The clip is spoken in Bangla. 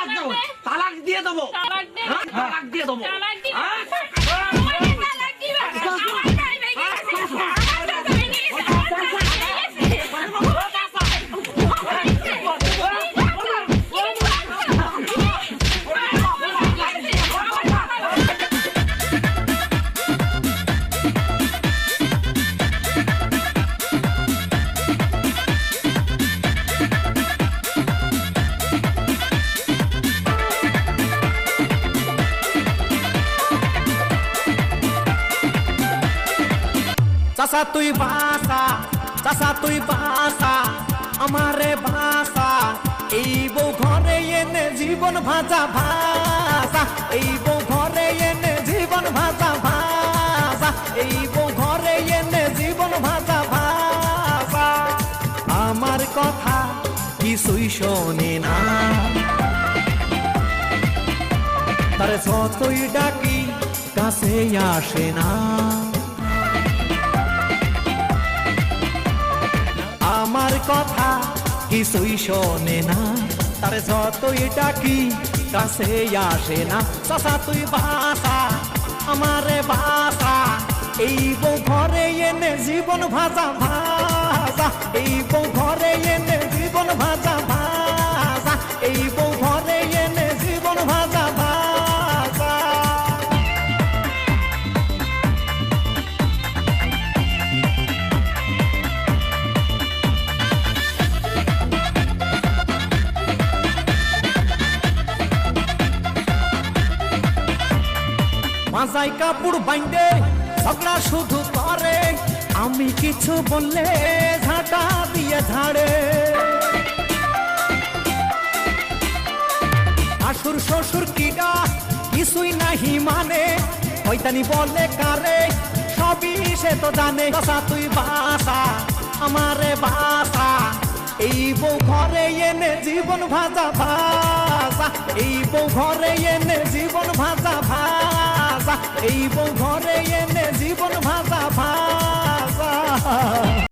তালাক দেবো। তালাক দিয়ে দেবো তালাক দে। হ্যাঁ, তালাক দিয়ে দেবো চাচা তুই বাসা, চাচা তুই বাসা, আমারে বাসা। এই বউ ঘরে এনে জীবন ভাজা ভাজা, এই বউ ঘরে এনে জীবন ভাজা ভাজা, এই বউ ঘরে এনে জীবন ভাজা ভাজা। আমার কথা কিছুই শোনে না। তার যতই ডাকি কাছে আসে না। কিছুই শোনে না। তার যতই ডাকি কাছে আসে না। চাচা, তুই বাসা আমারে বাসা এই বউ ঘরে এনে জীবন ভাষা ভাষা এই বউ মাজাই কাপড় বাইন্দে, ঝগড়া শুধু করে। আমি কিছু বললে ঝাঁটা দিয়ে ঝাড়ে। শাশুর শ্বশুর কি কিডা কিছুই নাহি মানে। হইতানি বলে কারে, সবই সে তো জানে। কথা তুই বাসা, আমারে বাসা। এই বউ ঘরে এনে জীবন ভাজা ভাজা। এই বউ ঘরে এনে জীবন ভাজা ভাজা। এই বউ ঘরে